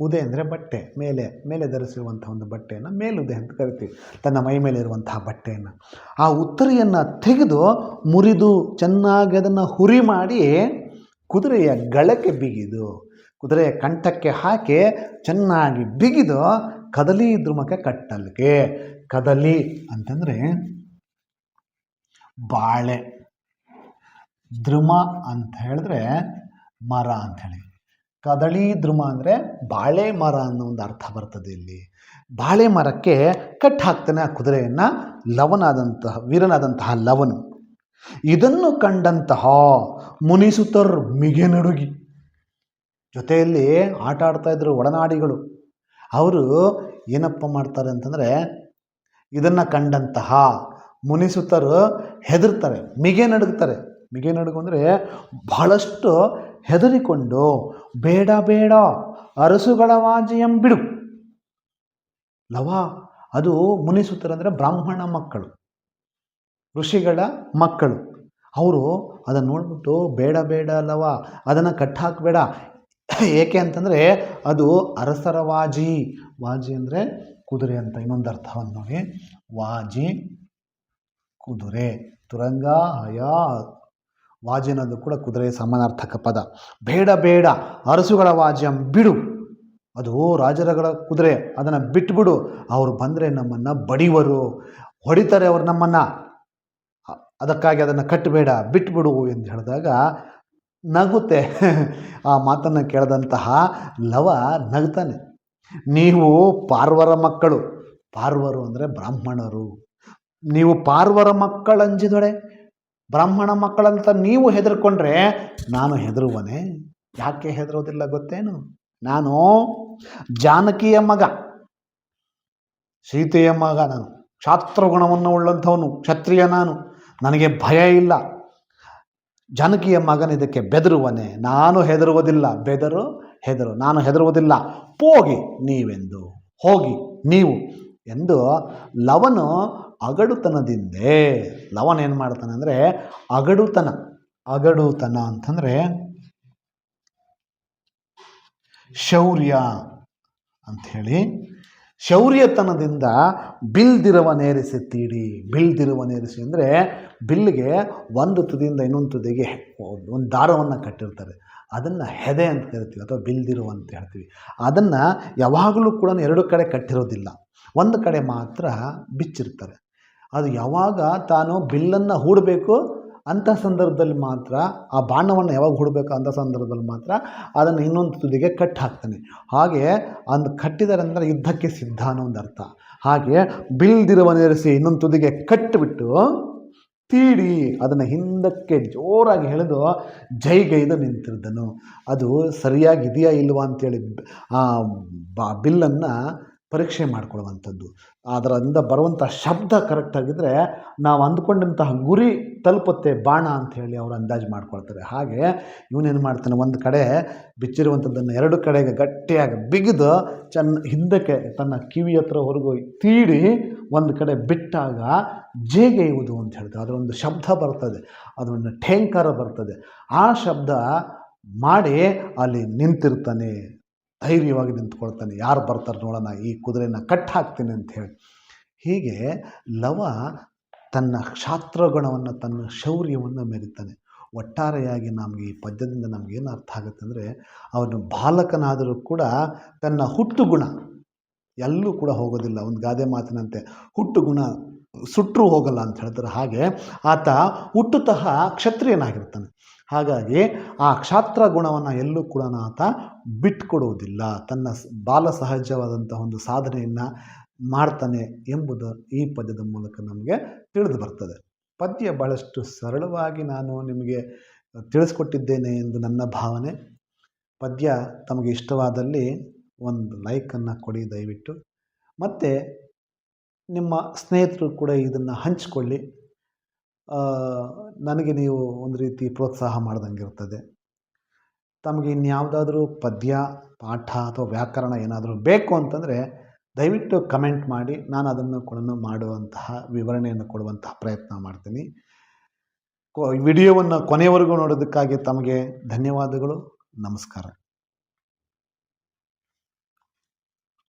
ಉದೆ ಅಂದರೆ ಬಟ್ಟೆ, ಮೇಲೆ ಮೇಲೆ ಧರಿಸಿರುವಂಥ ಒಂದು ಬಟ್ಟೆಯನ್ನು ಮೇಲುದೆ ಅಂತ ಕರಿತೀವಿ. ತನ್ನ ಮೈ ಮೇಲೆ ಇರುವಂತಹ ಬಟ್ಟೆಯನ್ನು ಆ ಉತ್ತರಿಯನ್ನು ತೆಗೆದು ಮುರಿದು ಚೆನ್ನಾಗಿ ಅದನ್ನು ಹುರಿ ಮಾಡಿ ಕುದುರೆಯ ಗಳಕ್ಕೆ ಬಿಗಿದು ಕುದುರೆಯ ಕಂಠಕ್ಕೆ ಹಾಕಿ ಚೆನ್ನಾಗಿ ಬಿಗಿದು ಕದಲಿ ದ್ರುಮಕ್ಕೆ ಕಟ್ಟಲ್ಗೆ ಕದಲಿ ಅಂತಂದರೆ ಬಾಳೆ. ದ್ರುಮ ಅಂತ ಹೇಳಿದ್ರೆ ಮರ ಅಂಥೇಳಿ ಕದಳಿ ದ್ರುಮ ಅಂದರೆ ಬಾಳೆ ಮರ ಅನ್ನೋ ಒಂದು ಅರ್ಥ ಬರ್ತದೆ ಇಲ್ಲಿ. ಬಾಳೆ ಮರಕ್ಕೆ ಕಟ್ ಹಾಕ್ತಾನೆ ಆ ಕುದುರೆಯನ್ನು ಲವನಾದಂತಹ, ವೀರನಾದಂತಹ ಲವನು. ಇದನ್ನು ಕಂಡಂತಹ ಮುನಿಸುತರ್ ಮಿಗೆ ನಡುಗಿ ಜೊತೆಯಲ್ಲಿ ಆಟ ಆಡ್ತಾ ಇದ್ರು ಒಡನಾಡಿಗಳು. ಅವರು ಏನಪ್ಪ ಮಾಡ್ತಾರೆ ಅಂತಂದರೆ, ಇದನ್ನು ಕಂಡಂತಹ ಮುನಿಸುತ್ತರು ಹೆದರ್ತಾರೆ, ಮಿಗೆ ನಡುಗ್ತಾರೆ. ಮಿಗೆ ನಡುಗು ಅಂದರೆ ಬಹಳಷ್ಟು ಹೆದರಿಕೊಂಡು, ಬೇಡ ಬೇಡ, ಅರಸುಗಳ ವಾಜಿಯಂ ಬಿಡು. ಲವ, ಅದು ಮುನಿಸುತ್ತರಂದರೆ ಬ್ರಾಹ್ಮಣ ಮಕ್ಕಳು, ಋಷಿಗಳ ಮಕ್ಕಳು. ಅವರು ಅದನ್ನು ನೋಡ್ಬಿಟ್ಟು, ಬೇಡ ಬೇಡ ಲವ, ಅದನ್ನು ಕಟ್ಟಾಕಬೇಡ ಏಕೆ ಅಂತಂದರೆ ಅದು ಅರಸರ ವಾಜಿ. ವಾಜಿ ಅಂದರೆ ಕುದುರೆ ಅಂತ ಇನ್ನೊಂದು ಅರ್ಥವನ್ನು ನೋಡಿ. ವಾಜಿ, ಕುದುರೆ, ತುರಂಗ, ಹಯ, ವಾಜಿ ಅನ್ನೋದು ಕೂಡ ಕುದುರೆ ಸಮಾನಾರ್ಥಕ ಪದ. ಬೇಡ ಬೇಡ, ಅರಸುಗಳ ವಾಜ್ಯಂ ಬಿಡು. ಅದು ರಾಜರಗಳ ಕುದುರೆ, ಅದನ್ನು ಬಿಟ್ಬಿಡು. ಅವರು ಬಂದರೆ ನಮ್ಮನ್ನು ಬಡಿವರು. ಹೊಡಿತಾರೆ ಅವರು ನಮ್ಮನ್ನು. ಅದಕ್ಕಾಗಿ ಅದನ್ನು ಕಟ್ಟಬೇಡ, ಬಿಟ್ಬಿಡು ಎಂದು ಹೇಳಿದಾಗ ನಗುತ್ತೆ. ಆ ಮಾತನ್ನು ಕೇಳಿದಂತಹ ಲವ ನಗ್ತಾನೆ. ನೀವು ಪಾರ್ವರ ಮಕ್ಕಳು. ಪಾರ್ವರು ಅಂದರೆ ಬ್ರಾಹ್ಮಣರು. ನೀವು ಪಾರ್ವರ ಮಕ್ಕಳಂಜಿದೊಡೆ ಬ್ರಾಹ್ಮಣ ಮಕ್ಕಳಂತ ನೀವು ಹೆದರ್ಕೊಂಡ್ರೆ ನಾನು ಹೆದರುವನೆ. ಯಾಕೆ ಹೆದರೋದಿಲ್ಲ ಗೊತ್ತೇನು? ನಾನು ಜಾನಕಿಯ ಮಗ. ಸೀತೆಯ ಮಗ ನಾನು. ಕ್ಷಾತ್ರಗುಣವನ್ನು ಉಳ್ಳಂಥವನು ಕ್ಷತ್ರಿಯ ನಾನು. ನನಗೆ ಭಯ ಇಲ್ಲ. ಜಾನಕಿಯ ಮಗನ ಇದಕ್ಕೆ ಬೆದರುವನೆ, ನಾನು ಹೆದರುವುದಿಲ್ಲ, ಬೆದರು, ಹೆದರು, ನಾನು ಹೆದರುವುದಿಲ್ಲ ಹೋಗಿ ನೀವೆಂದು, ಹೋಗಿ ನೀವು ಎಂದು ಲವನು ಅಗಡುತನದಿಂದೇ, ಲವನ್ ಏನು ಮಾಡ್ತಾನೆ ಅಂದರೆ, ಅಗಡುತನ ಅಗಡುತನ ಅಂತಂದರೆ, ಶೌರ್ಯ ಅಂಥೇಳಿ ಶೌರ್ಯತನದಿಂದ ಬಿಲ್ದಿರುವ ನೇರಿಸುತ್ತೀರಿ. ಬಿಲ್ದಿರುವ ಬಿಲ್ದಿರವನೇರಿಸಿ ಅಂದರೆ ಬಿಲ್ಲಿಗೆ ಒಂದು ತುದಿಯಿಂದ ಇನ್ನೊಂದು ತುದಿಗೆ ಒಂದು ದಾರವನ್ನು ಕಟ್ಟಿರ್ತಾರೆ. ಅದನ್ನು ಹೆದೆ ಅಂತ ಕರಿತೀವಿ ಅಥವಾ ಬಿಲ್ದಿರು ಅಂತ ಹೇಳ್ತೀವಿ. ಅದನ್ನು ಯಾವಾಗಲೂ ಕೂಡ ಎರಡು ಕಡೆ ಕಟ್ಟಿರೋದಿಲ್ಲ. ಒಂದು ಕಡೆ ಮಾತ್ರ ಬಿಚ್ಚಿರ್ತಾರೆ. ಅದು ಯಾವಾಗ ತಾನು ಬಿಲ್ಲನ್ನು ಹೂಡಬೇಕು ಅಂಥ ಸಂದರ್ಭದಲ್ಲಿ ಮಾತ್ರ ಆ ಬಾಣವನ್ನು ಯಾವಾಗ ಹೊಡಬೇಕು ಅಂಥ ಸಂದರ್ಭದಲ್ಲಿ ಮಾತ್ರ ಅದನ್ನು ಇನ್ನೊಂದು ತುದಿಗೆ ಕಟ್ ಹಾಕ್ತಾನೆ. ಹಾಗೆ ಅಂದು ಕಟ್ಟಿದರೆ ಯುದ್ಧಕ್ಕೆ ಸಿದ್ಧ ಅನ್ನೋ ಒಂದು ಅರ್ಥ. ಹಾಗೆ ಬಿಲ್ದಿರುವನೇರಿಸಿ ಇನ್ನೊಂದು ತುದಿಗೆ ಕಟ್ಟಿಬಿಟ್ಟು ತೀಡಿ ಅದನ್ನು ಹಿಂದಕ್ಕೆ ಜೋರಾಗಿ ಎಳೆದು ಜೈಗೈದು ನಿಂತಿದ್ದನು ಅದು ಸರಿಯಾಗಿದೆಯಾ ಇಲ್ವಾ ಅಂತೇಳಿ ಆ ಬಿಲ್ಲನ್ನು ಪರೀಕ್ಷೆ ಮಾಡ್ಕೊಳ್ಳುವಂಥದ್ದು. ಅದರಿಂದ ಬರುವಂಥ ಶಬ್ದ ಕರೆಕ್ಟಾಗಿದ್ದರೆ ನಾವು ಅಂದ್ಕೊಂಡಂತಹ ಗುರಿ ತಲುಪುತ್ತೆ ಬಾಣ ಅಂಥೇಳಿ ಅವರು ಅಂದಾಜು ಮಾಡ್ಕೊಳ್ತಾರೆ. ಹಾಗೆ ಇವನೇನು ಮಾಡ್ತಾನೆ, ಒಂದು ಕಡೆ ಬಿಚ್ಚಿರುವಂಥದ್ದನ್ನು ಎರಡು ಕಡೆಗೆ ಗಟ್ಟಿಯಾಗಿ ಬಿಗಿದು ಚೆನ್ನ ಹಿಂದಕ್ಕೆ ತನ್ನ ಕಿವಿ ಹತ್ರ ಹೊರಗೋಗಿ ತೀಡಿ ಒಂದು ಕಡೆ ಬಿಟ್ಟಾಗ ಜೇಗೆಯುವುದು ಅಂತ ಹೇಳ್ತಾರೆ. ಅದರೊಂದು ಶಬ್ದ ಬರ್ತದೆ, ಅದೊಂದು ಠೇಂಕಾರ ಬರ್ತದೆ. ಆ ಶಬ್ದ ಮಾಡಿ ಅಲ್ಲಿ ನಿಂತಿರ್ತಾನೆ. ಧೈರ್ಯವಾಗಿ ನಿಂತ್ಕೊಳ್ತಾನೆ. ಯಾರು ಬರ್ತಾರೆ ನೋಡೋಣ, ಈ ಕುದುರೆನ ಕಟ್ ಹಾಕ್ತೀನಿ ಅಂತ ಹೇಳಿ. ಹೀಗೆ ಲವ ತನ್ನ ಕ್ಷಾತ್ರಗುಣವನ್ನು, ತನ್ನ ಶೌರ್ಯವನ್ನು ಮೆರಿತಾನೆ. ಒಟ್ಟಾರೆಯಾಗಿ ನಮಗೆ ಈ ಪದ್ಯದಿಂದ ನಮಗೇನು ಅರ್ಥ ಆಗುತ್ತೆ ಅಂದರೆ, ಅವನು ಬಾಲಕನಾದರೂ ಕೂಡ ತನ್ನ ಹುಟ್ಟು ಗುಣ ಎಲ್ಲೂ ಕೂಡ ಹೋಗೋದಿಲ್ಲ. ಒಂದು ಗಾದೆ ಮಾತಿನಂತೆ ಹುಟ್ಟು ಗುಣ ಸುಟ್ಟರೂ ಹೋಗಲ್ಲ ಅಂತ ಹೇಳ್ತಾರೆ ಹಾಗೆ, ಆತ ಹುಟ್ಟುತಃ ಕ್ಷತ್ರಿಯನಾಗಿರ್ತಾನೆ. ಹಾಗಾಗಿ ಆ ಕ್ಷಾತ್ರ ಗುಣವನ್ನು ಎಲ್ಲೂ ಕೂಡ ಆತ ಬಿಟ್ಕೊಡುವುದಿಲ್ಲ ತನ್ನ ಬಾಲ ಸಹಜವಾದಂಥ ಒಂದು ಸಾಧನೆಯನ್ನು ಮಾಡ್ತಾನೆ ಎಂಬುದು ಈ ಪದ್ಯದ ಮೂಲಕ ನಮಗೆ ತಿಳಿದು ಬರ್ತದೆ. ಪದ್ಯ ಬಹಳಷ್ಟು ಸರಳವಾಗಿ ನಾನು ನಿಮಗೆ ತಿಳಿಸ್ಕೊಟ್ಟಿದ್ದೇನೆ ಎಂದು ನನ್ನ ಭಾವನೆ. ಪದ್ಯ ತಮಗೆ ಇಷ್ಟವಾದಲ್ಲಿ ಒಂದು ಲೈಕನ್ನು ಕೊಡಿ ದಯವಿಟ್ಟು. ಮತ್ತು ನಿಮ್ಮ ಸ್ನೇಹಿತರು ಕೂಡ ಇದನ್ನು ಹಂಚಿಕೊಳ್ಳಿ. ನನಗೆ ನೀವು ಒಂದು ರೀತಿ ಪ್ರೋತ್ಸಾಹ ಮಾಡ್ದಂಗೆ ಇರ್ತದೆ ತಮಗೆ ಇನ್ಯಾವುದಾದ್ರೂ ಪದ್ಯ, ಪಾಠ ಅಥವಾ ವ್ಯಾಕರಣ ಏನಾದರೂ ಬೇಕು ಅಂತಂದರೆ ದಯವಿಟ್ಟು ಕಮೆಂಟ್ ಮಾಡಿ. ನಾನು ಅದನ್ನು ಕೂಡ ಮಾಡುವಂತಹ ವಿವರಣೆಯನ್ನು ಕೊಡುವಂತಹ ಪ್ರಯತ್ನ ಮಾಡ್ತೀನಿ. ಕೊ, ವಿಡಿಯೋವನ್ನು ಕೊನೆಯವರೆಗೂ ನೋಡೋದಕ್ಕಾಗಿ ತಮಗೆ ಧನ್ಯವಾದಗಳು. ನಮಸ್ಕಾರ.